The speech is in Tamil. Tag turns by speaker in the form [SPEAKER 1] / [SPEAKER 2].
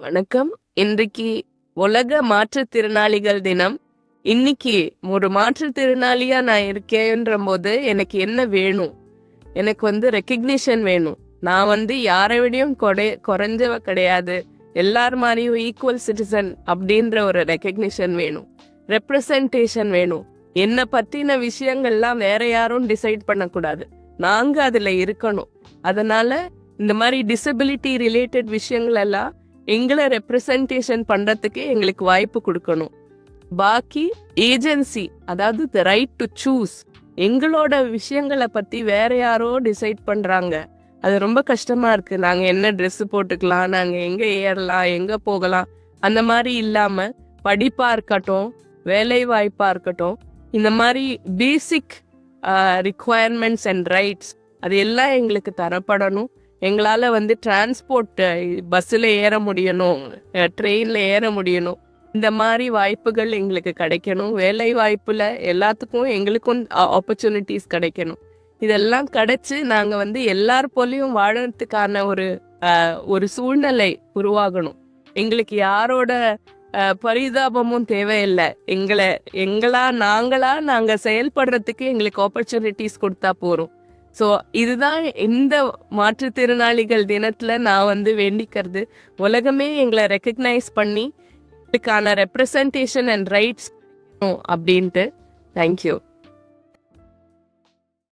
[SPEAKER 1] வணக்கம். இன்றைக்கு உலக மாற்றுத்திறனாளிகள் தினம். இன்னைக்கு ஒரு மாற்றுத்திறனாளியா நான் இருக்கேன்ற போது எனக்கு என்ன வேணும்? எனக்கு வந்து ரெக்கக்னிஷன் வேணும். நான் வந்து யாரை விடையும் கொடை குறைஞ்சவ கிடையாது. எல்லார் மாதிரியும் ஈக்குவல் சிட்டிசன் அப்படின்ற ஒரு ரெக்கக்னிஷன் வேணும். ரெப்ரசன்டேஷன் வேணும். என்னை பற்றின விஷயங்கள்லாம் வேற யாரும் டிசைட் பண்ணக்கூடாது. நாங்கள் அதில் இருக்கணும். அதனால இந்த மாதிரி டிசபிலிட்டி ரிலேட்டட் விஷயங்கள் எல்லாம் எங்களை ரெப்ரசன்டேஷன் பண்ணுறதுக்கு எங்களுக்கு வாய்ப்பு கொடுக்கணும். பாக்கி ஏஜென்சி அதாவது த ரைட் டு சூஸ் எங்களோட விஷயங்களை பற்றி வேற யாரோ டிசைட் பண்ணுறாங்க அது ரொம்ப கஷ்டமாக இருக்குது நாங்கள் என்ன ட்ரெஸ்ஸு போட்டுக்கலாம் நாங்கள் எங்கே ஏறலாம் எங்கே போகலாம் அந்த மாதிரி இல்லாமல் படிப்பாக இருக்கட்டும் வேலை வாய்ப்பாக இருக்கட்டும் இந்த மாதிரி பேசிக் ரிக்குவயர்மெண்ட்ஸ் அண்ட் ரைட்ஸ் அது எல்லாம் எங்களுக்கு தரப்படணும். எங்களால் வந்து டிரான்ஸ்போர்ட் பஸ்ஸில் ஏற முடியணும் ட்ரெயினில் ஏற முடியணும். இந்த மாதிரி வாய்ப்புகள் எங்களுக்கு கிடைக்கணும். வேலை வாய்ப்பில் எல்லாத்துக்கும் எங்களுக்கும் ஆப்பர்ச்சுனிட்டிஸ் கிடைக்கணும். இதெல்லாம் கிடைச்சி நாங்கள் வந்து எல்லார் போலையும் வாழறதுக்கான ஒரு ஒரு சூழ்நிலை உருவாகணும். எங்களுக்கு யாரோட பரிதாபமும் தேவையில்லை. எங்களை எங்களா நாங்களா நாங்கள் செயல்படுறதுக்கு எங்களுக்கு ஆப்பர்ச்சுனிட்டிஸ் கொடுத்தா போகிறோம் ஸோ இதுதான் இந்த மாற்றுத்திறனாளிகள் தினத்தில் நான் வந்து வேண்டிக்கிறது. உலகமே எங்களை ரெக்கக்னைஸ் பண்ணி இதுக்கான ரெப்ரசன்டேஷன் அண்ட் ரைட்ஸ் அப்படின்ட்டு. Thank you